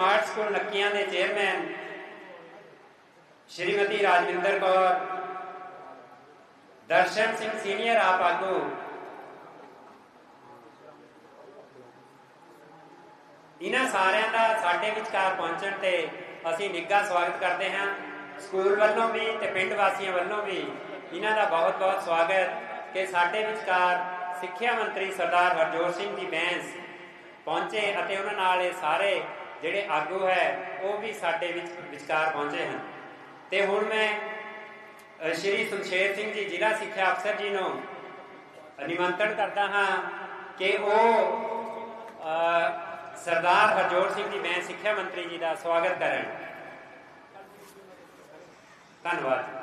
Art school ਨੱਕੀਆਂ ਦੇ chairman Shrimati Rajwinder Kaur, Darshan Singh senior AAP ਆਗੂ, ਇਹਨਾਂ ਸਾਰਿਆਂ ਦਾ ਸਾਡੇ ਵਿਚਕਾਰ ਪਹੁੰਚਣ ਤੇ ਅਸੀਂ ਨਿੱਘਾ ਸਵਾਗਤ ਕਰਦੇ ਹਾਂ। ਸਕੂਲ ਵੱਲੋਂ ਵੀ ਤੇ ਪਿੰਡ ਵਾਸੀਆਂ ਵੱਲੋਂ ਵੀ ਇਹਨਾਂ ਦਾ ਬਹੁਤ-ਬਹੁਤ ਸਵਾਗਤ ਕਿ ਸਾਡੇ ਵਿਚਕਾਰ ਸਿੱਖਿਆ ਮੰਤਰੀ ਸਰਦਾਰ ਹਰਜੋਤ ਸਿੰਘ ਜੀ ਬੈਂਸ ਪਹੁੰਚੇ ਅਤੇ ਉਹਨਾਂ ਨਾਲ ਇਹ ਸਾਰੇ ਜਿਹੜੇ ਆਗੂ ਹੈ, ਉਹ ਵੀ ਸਾਡੇ ਵਿੱਚ ਵਿਚਕਾਰ ਪਹੁੰਚੇ ਹਨ। ਤੇ ਹੁਣ ਮੈਂ ਸ਼੍ਰੀ ਸੁਖਸ਼ੇਰ ਸਿੰਘ ਜੀ, ਜ਼ਿਲ੍ਹਾ ਸਿੱਖਿਆ ਅਫਸਰ ਜੀ ਨੂੰ ਨਿਮੰਤਰਣ ਕਰਦਾ ਹਾਂ ਕਿ ਉਹ ਸਰਦਾਰ ਹਰਜੋਤ ਸਿੰਘ ਜੀ, ਮੈਂ ਸਿੱਖਿਆ ਮੰਤਰੀ ਜੀ ਦਾ ਸਵਾਗਤ ਕਰਨ। ਧੰਨਵਾਦ।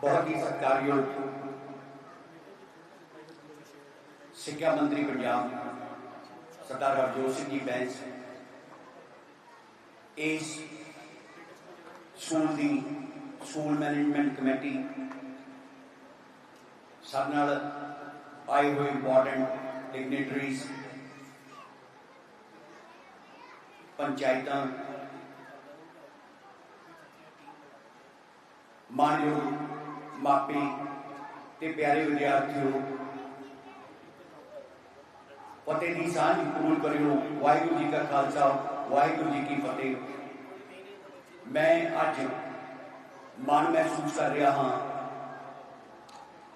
ਬਹੁਤ ਹੀ ਸਤਿਕਾਰਯੋਗ ਸਿੱਖਿਆ ਮੰਤਰੀ ਪੰਜਾਬ, ਸਰਦਾਰ ਹਰਜੋਤ ਸਿੰਘ ਜੀ ਬੈਂਸ, ਇਸ ਸਕੂਲ ਦੀ ਸਕੂਲ ਮੈਨੇਜਮੈਂਟ ਕਮੇਟੀ ਸਾਡੇ ਨਾਲ ਆਏ ਹੋਏ ਇੰਪੋਰਟੈਂਟ ਡਿਗਨਿਟਰੀਜ਼, ਪੰਚਾਇਤਾਂ, ਮਾਨਯੋਗ ਮਾਪੇ ਤੇ ਪਿਆਰੇ ਵਿਦਿਆਰਥੀਓ, ਫਤਿਹ ਦੀ ਸਾਂਝ ਕਬੂਲ ਕਰਿਓ। ਵਾਹਿਗੁਰੂ ਜੀ ਕਾ ਖਾਲਸਾ, ਵਾਹਿਗੁਰੂ ਜੀ ਕੀ ਫਤਿਹ। ਮੈਂ ਅੱਜ ਮਾਣ ਮਹਿਸੂਸ ਕਰ ਰਿਹਾ ਹਾਂ।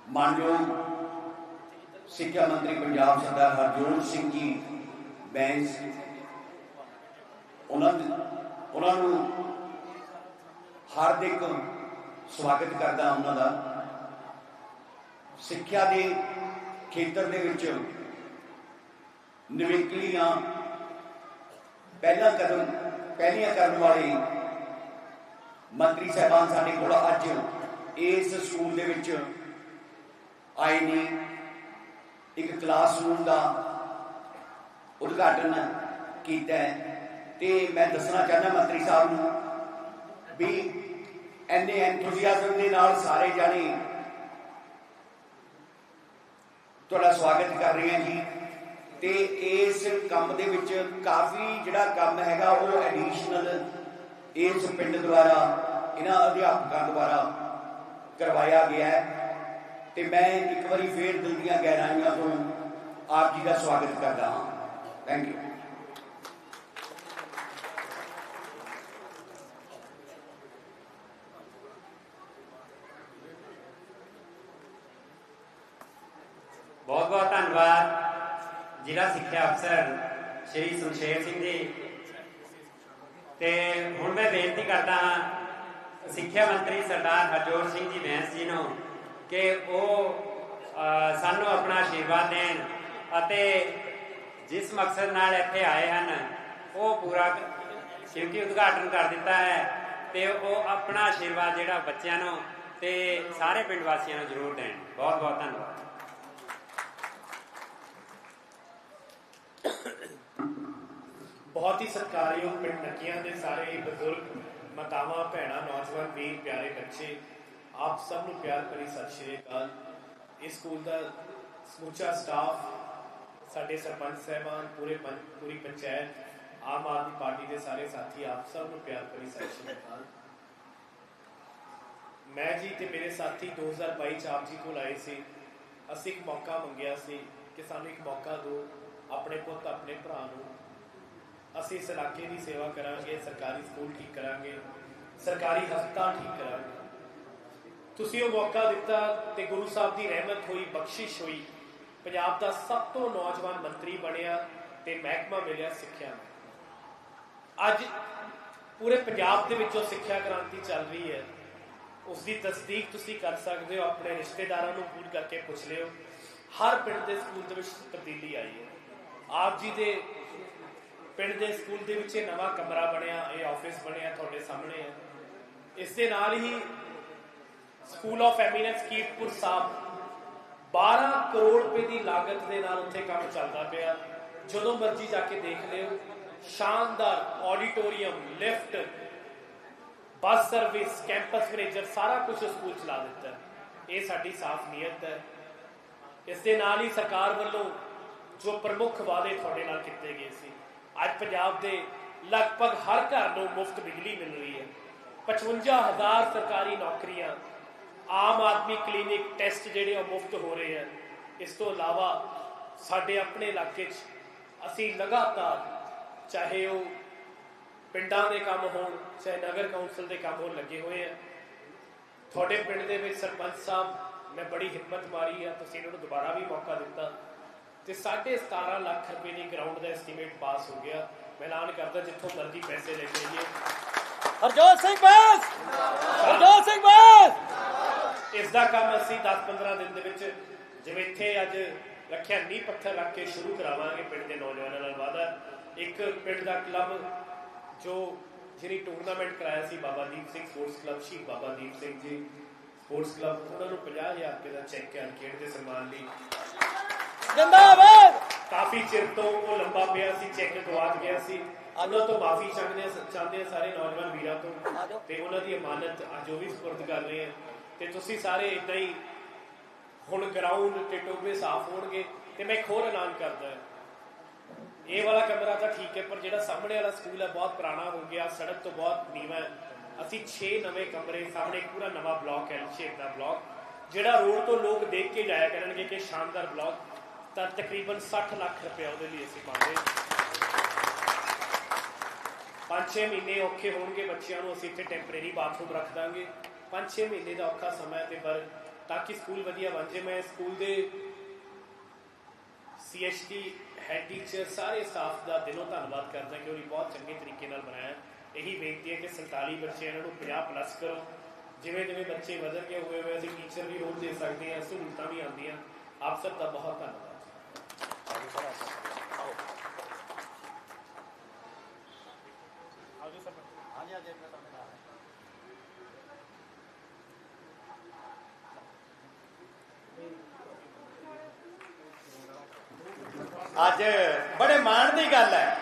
ਮਾਨਯੋਗ ਸਿੱਖਿਆ ਮੰਤਰੀ ਪੰਜਾਬ ਸਰਦਾਰ ਹਰਜੋਤ ਸਿੰਘ ਜੀ, ਬੈਂਸ, ਉਹਨਾਂ ਦੇ- ਉਹਨਾਂ ਨੂੰ ਹਾਰਦਿਕ ਸਵਾਗਤ ਕਰਦਾ ਉਹਨਾਂ ਦਾ। ਸਿੱਖਿਆ ਦੇ ਖੇਤਰ ਦੇ ਵਿੱਚ ਨਵੇਕਲੀਆਂ ਪਹਿਲਾ ਕਦਮ, ਪਹਿਲੀਆਂ ਕਰਨ ਵਾਲੇ ਮੰਤਰੀ ਸਾਹਿਬਾਨ ਸਾਡੇ ਕੋਲ ਅੱਜ ਇਸ ਸਕੂਲ ਦੇ ਵਿੱਚ ਆਏ ਨੇ। ਇੱਕ ਕਲਾਸਰੂਮ ਦਾ ਉਦਘਾਟਨ ਕੀਤਾ ਹੈ। ਤੇ ਮੈਂ ਦੱਸਣਾ ਚਾਹੁੰਦਾ ਮੰਤਰੀ ਸਾਹਿਬ ਨੂੰ ਵੀ ਐਨੇ ਐਂਥੂਸੀਆਜ਼ਮ ਦੇ ਨਾਲ ਸਾਰੇ ਜਾਣੇ ਤੁਹਾਡਾ ਸਵਾਗਤ ਕਰ ਰਹੇ ਹਾਂ ਜੀ। ਤੇ ਇਸ ਕੰਮ ਦੇ ਵਿੱਚ ਕਾਫੀ ਜਿਹੜਾ ਕੰਮ ਹੈਗਾ, ਉਹ ਐਡੀਸ਼ਨਲ ਇਸ ਪਿੰਡ ਦੁਆਰਾ, ਇਹਨਾਂ ਅਧਿਆਪਕਾਂ ਦੁਆਰਾ ਕਰਵਾਇਆ ਗਿਆ ਹੈ। ਤੇ ਮੈਂ ਇੱਕ ਵਾਰੀ ਫੇਰ ਦਿਲ ਦੀਆਂ ਗਹਿਰਾਈਆਂ ਤੋਂ ਆਪ ਜੀ ਦਾ ਸਵਾਗਤ ਕਰਦਾ ਹਾਂ। ਥੈਂਕ ਯੂ ਬਹੁਤ ਬਹੁਤ ਧੰਨਵਾਦ ਜ਼ਿਲ੍ਹਾ ਸਿੱਖਿਆ ਅਫਸਰ ਸ਼੍ਰੀ ਸੁਖਸ਼ੇਰ ਸਿੰਘ ਜੀ। ਤੇ ਹੁਣ ਮੈਂ ਬੇਨਤੀ ਕਰਦਾ ਹਾਂ, ਸਿੱਖਿਆ ਮੰਤਰੀ ਸਰਦਾਰ ਹਰਜੋਤ ਸਿੰਘ ਜੀ ਬੈਂਸ ਜੀ ਨੂੰ ਕਿ ਉਹ ਸਾਨੂੰ ਆਪਣਾ ਆਸ਼ੀਰਵਾਦ ਦੇਣ ਅਤੇ ਜਿਸ ਮਕਸਦ ਨਾਲ ਇੱਥੇ ਆਏ ਹਨ, ਉਹ ਪੂਰਾ ਕ- ਕਿਉਂਕਿ ਉਦਘਾਟਨ ਕਰ ਦਿੱਤਾ ਹੈ ਤੇ ਉਹ ਆਪਣਾ ਆਸ਼ੀਰਵਾਦ ਜਿਹੜਾ ਬੱਚਿਆਂ ਨੂੰ ਤੇ ਸਾਰੇ ਪਿੰਡ ਵਾਸੀਆਂ ਨੂੰ ਜ਼ਰੂਰ ਦੇਣ। ਬਹੁਤ ਬਹੁਤ ਧੰਨਵਾਦ। ਬਹੁਤ ਹੀ ਸਤਿਕਾਰਯੋਗ ਪਿੰਡ ਨਕੀਆਂ ਦੇ ਸਾਰੇ ਬਜ਼ੁਰਗ, ਮਾਤਾਵਾਂ, ਭੈਣਾਂ, ਨੌਜਵਾਨ, ਵੀਰ, ਪਿਆਰੇ ਬੱਚੇ, ਆਪ ਸਭ ਨੂੰ ਪਿਆਰ ਭਰੀ ਸਤਿ ਸ਼੍ਰੀ ਅਕਾਲ। ਇਸ ਸਕੂਲ ਦਾ ਸਮੁੱਚਾ ਸਟਾਫ ਸਾਡੇ ਸਰਪੰਚ ਸਹਿਬਾਨ, ਪੂਰੇ ਪੂਰੀ ਪੰਚਾਇਤ, ਆਮ ਆਦਮੀ ਪਾਰਟੀ ਦੇ ਸਾਰੇ ਸਾਥੀ, ਆਪ ਸਭ ਨੂੰ ਪਿਆਰ ਭਰੀ ਸਤਿ ਸ਼੍ਰੀ ਅਕਾਲ। ਮੈਂ ਜੀ ਤੇ ਮੇਰੇ ਸਾਥੀ 2022 ਚ ਆਪ ਜੀ ਕੋਲ ਆਏ ਸੀ। ਅਸੀਂ ਇੱਕ ਮੌਕਾ ਮੰਗਿਆ ਸੀ ਕਿ ਸਾਨੂੰ ਇੱਕ ਮੌਕਾ ਦਿਓ, ਆਪਣੇ ਪੁੱਤ, ਆਪਣੇ ਭਰਾ ਨੂੰ ਅਸੀਂ ਇਸ ਇਲਾਕੇ ਦੀ ਸੇਵਾ ਕਰਾਂਗੇ, ਸਰਕਾਰੀ ਸਕੂਲ ਠੀਕ ਕਰਾਂਗੇ, ਸਰਕਾਰੀ ਹਸਪਤਾਲ ਠੀਕ ਕਰਾਂਗੇ। ਤੁਸੀਂ ਉਹ ਮੌਕਾ ਦਿੱਤਾ ਤੇ ਗੁਰੂ ਸਾਹਿਬ ਦੀ ਰਹਿਮਤ ਹੋਈ, ਬਖਸ਼ਿਸ਼ ਹੋਈ। ਪੰਜਾਬ ਦਾ ਸਭ ਤੋਂ ਨੌਜਵਾਨ ਮੰਤਰੀ ਬਣਿਆ ਤੇ ਮਹਿਕਮਾ ਮਿਲਿਆ ਸਿੱਖਿਆ ਅੱਜ ਪੂਰੇ ਪੰਜਾਬ ਦੇ ਵਿੱਚੋਂ ਸਿੱਖਿਆ ਕ੍ਰਾਂਤੀ ਚੱਲ ਰਹੀ ਹੈ, ਉਸ ਦੀ ਤਸਦੀਕ ਤੁਸੀਂ ਕਰ ਸਕਦੇ ਹੋ, ਆਪਣੇ ਰਿਸ਼ਤੇਦਾਰਾਂ ਨੂੰ ਫੋਨ ਕਰਕੇ ਪੁੱਛ ਲਿਓ। ਹਰ ਪਿੰਡ ਦੇ ਸਕੂਲ ਦੇ ਵਿੱਚ ਤਬਦੀਲੀ ਆਈ ਹੈ। ਆਪ ਜੀ ਦੇ ਪਿੰਡ ਦੇ ਸਕੂਲ ਦੇ ਵਿੱਚ ਇਹ ਨਵਾਂ ਕਮਰਾ ਬਣਿਆ, ਇਹ ਆਫਿਸ ਬਣਿਆ ਤੁਹਾਡੇ ਸਾਹਮਣੇ ਹੈ ਇਸ ਦੇ ਨਾਲ ਹੀ school of eminence Kiratpur Sahib 12 crore ਰੁਪਏ ਦੀ ਲਾਗਤ ਦੇ ਨਾਲ ਉੱਥੇ ਕੰਮ ਚੱਲਦਾ ਪਿਆ। ਜਦੋਂ ਮਰਜ਼ੀ ਜਾ ਕੇ ਦੇਖ ਲਿਓ, ਸ਼ਾਨਦਾਰ auditorium lift bus service campus manager ਸਾਰਾ ਕੁਝ ਸਕੂਲ ਚਲਾ ਦਿੱਤਾ ਇਹ ਸਾਡੀ ਸਾਫ਼ ਨੀਅਤ ਹੈ। ਇਸ ਦੇ ਨਾਲ ਹੀ ਸਰਕਾਰ ਵੱਲੋਂ ਜੋ ਪ੍ਰਮੁੱਖ ਵਾਅਦੇ ਤੁਹਾਡੇ ਨਾਲ ਕੀਤੇ ਗਏ ਸੀ ਅੱਜ ਪੰਜਾਬ ਦੇ ਲਗਭਗ ਹਰ ਘਰ ਨੂੰ ਮੁਫਤ ਬਿਜਲੀ ਮਿਲ ਰਹੀ ਹੈ। 55000 ਸਰਕਾਰੀ ਨੌਕਰੀਆਂ, ਆਮ ਆਦਮੀ ਕਲੀਨਿਕ ਟੈਸਟ ਜਿਹੜੇ ਉਹ ਮੁਫਤ ਹੋ ਰਹੇ ਹਨ ਇਸ ਤੋਂ ਇਲਾਵਾ ਸਾਡੇ ਆਪਣੇ ਇਲਾਕੇ 'ਚ ਅਸੀਂ ਲਗਾਤਾਰ ਚਾਹੇ ਉਹ ਪਿੰਡਾਂ ਦੇ ਕੰਮ ਹੋਣ, ਚਾਹੇ ਨਗਰ ਕੌਂਸਲ ਦੇ ਕੰਮ ਹੋਣ ਲੱਗੇ ਹੋਏ ਆ। ਤੁਹਾਡੇ ਪਿੰਡ ਦੇ ਵਿੱਚ ਸਰਪੰਚ ਸਾਹਿਬ, ਮੈਂ ਬੜੀ ਹਿੰਮਤ ਮਾਰੀ ਆ, ਤੁਸੀਂ ਇਹਨਾਂ ਨੂੰ ਦੁਬਾਰਾ ਵੀ ਮੌਕਾ ਦਿੱਤਾ। ਤੇ 17.5 ਲੱਖ ਰੁਪਏ ਦੀ ਗਰਾਊਂਡ ਦਾ ਐਸਟੀਮੇਟ ਪਾਸ ਹੋ ਗਿਆ। ਮੈਂ ਐਲਾਨ ਕਰਦਾ ਜਿੱਥੋਂ ਮਰਜ਼ੀ ਪੈਸੇ ਲੈ ਕੇ ਆਈਏ। ਹਰਜੋਤ ਸਿੰਘ ਬੈਸ! ਹਰਜੋਤ ਸਿੰਘ ਬੈਸ! ਇਸ ਦਾ ਕੰਮ ਅਸੀਂ 10-15 ਦਿਨ ਦੇ ਵਿੱਚ ਜਿਵੇਂ ਇੱਥੇ ਅੱਜ ਰੱਖਿਆ ਨੀਂਹ ਪੱਥਰ ਰੱਖ ਕੇ ਸ਼ੁਰੂ ਕਰਾਵਾਂਗੇ ਪਿੰਡ ਦੇ ਨੌਜਵਾਨਾਂ ਨਾਲ ਵਾਦਾ ਇੱਕ ਪਿੰਡ ਦਾ ਕਲੱਬ ਜੋ ਜਿਹੜੀ ਟੂਰਨਾਮੈਂਟ ਕਰਾਇਆ ਸੀ ਬਾਬਾ ਦੀਪ ਸਿੰਘ ਸਪੋਰਟਸ ਕਲੱਬ ਸ਼ਹੀਦ ਬਾਬਾ ਦੀਪ ਸਿੰਘ ਜੀ। ਸਪੋਰਟਸ ਕਲੱਬ ਉਹਨਾਂ ਨੂੰ 50000 ਰੁਪਏ ਦਾ ਚੈੱਕ ਹੈ ਖੇਡ ਦੇ ਸਨਮਾਨ ਲਈ ਜਿੰਦਾਬਾਦ। ਕਾਫੀ ਚਿਰ ਤੋਂ ਉਹ ਲੰਬਾ ਪਿਆ ਸੀ ਚੈੱਕ ਗਵਾਚ ਗਿਆ ਸੀ। ਉਹਨਾਂ ਤੋਂ ਮਾਫੀ ਚਾਹੁੰਦੇ ਚਾਹੁੰਦੇ ਸਾਰੇ ਨੌਜਵਾਨ ਵੀਰਾਂ ਤੋਂ। ਤੇ ਉਹਨਾਂ ਦੀ ਅਮਾਨਤ ਅੱਜ ਉਹ ਵੀ ਸਪੁਰਦ ਕਰ ਰਹੇ ਆ ਤੇ ਤੁਸੀਂ ਸਾਰੇ ਇਦਾਂ ਹੀ ਹੁਣ ਗਰਾਊਂਡ ਤੇ ਟੋਬੇ ਸਾਫ਼ ਹੋਣਗੇ ਤੇ ਮੈਂ ਇੱਕ ਹੋਰ ਐਲਾਨ ਕਰਦਾ ਇਹ ਵਾਲਾ ਕਮਰਾ ਤਾਂ ਠੀਕ ਹੈ ਪਰ ਜਿਹੜਾ ਸਾਹਮਣੇ ਵਾਲਾ ਸਕੂਲ ਹੈ ਬਹੁਤ ਪੁਰਾਣਾ ਹੋ ਗਿਆ ਸੜਕ ਤੋਂ ਬਹੁਤ ਨੀਵਾਂ ਹੈ। ਅਸੀਂ 6 ਨਵੇਂ ਕਮਰੇ ਸਾਹਮਣੇ ਇੱਕ ਪੂਰਾ ਨਵਾਂ ਬਲਾਕ ਹੈ ਸ਼ੇਪ ਦਾ ਬਲਾਕ ਜਿਹੜਾ ਰੋਡ ਤੋਂ ਲੋਕ ਦੇਖ ਕੇ ਜਾਇਆ ਕਰਨਗੇ ਕਿ ਸ਼ਾਨਦਾਰ ਬਲਾਕ। ਤਾਂ ਤਕਰੀਬਨ 60 ਲੱਖ ਰੁਪਏ ਉਹਦੇ ਲਈ ਅਸੀਂ ਪਾਉਂਦੇ ਪੰਜ ਛੇ ਮਹੀਨੇ ਔਖੇ ਹੋਣਗੇ ਬੱਚਿਆਂ ਨੂੰ, ਅਸੀਂ ਇੱਥੇ ਟੈਂਪਰੇਰੀ ਬਾਥਰੂਮ ਰੱਖ ਦਾਂਗੇ। ਪੰਜ ਛੇ ਮਹੀਨੇ ਦਾ ਔਖਾ ਸਮਾਂ ਤੇ ਪਰ ਤਾਂ ਕਿ ਸਕੂਲ ਵਧੀਆ ਬਣ ਜੇ ਮੈਂ ਸਕੂਲ ਦੇ ਸੀਐਚਡੀ ਹੈਡ ਟੀਚਰ ਸਾਰੇ ਸਟਾਫ ਦਾ ਦਿਲੋਂ ਧੰਨਵਾਦ ਕਰਦਾ ਕਿ ਉਹਨੇ ਬਹੁਤ ਚੰਗੇ ਤਰੀਕੇ ਨਾਲ ਬਣਾਇਆ। ਇਹੀ ਬੇਨਤੀ ਹੈ ਕਿ 47 ਬੱਚੇ ਇਹਨਾਂ ਨੂੰ 50 ਪਲੱਸ ਕਰੋ। ਜਿਵੇਂ ਜਿਵੇਂ ਬੱਚੇ ਵਧਣਗੇ ਹੋਏ ਹੋਏ ਅਸੀਂ ਟੀਚਰ ਵੀ ਹੋਰ ਦੇ ਸਕਦੇ ਹਾਂ ਸਹੂਲਤਾਂ ਵੀ ਆਉਂਦੀਆਂ। ਆਪ ਸਭ ਦਾ ਬਹੁਤ ਧੰਨਵਾਦ। ਅੱਜ ਬੜੇ ਮਾਣ ਦੀ ਗੱਲ ਹੈ।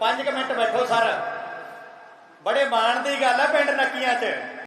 5 ਮਿੰਟ ਬੈਠੋ ਸਰ। ਬੜੇ ਮਾਣ ਦੀ ਗੱਲ ਹੈ ਪਿੰਡ ਨੱਕੀਆਂ 'ਚ।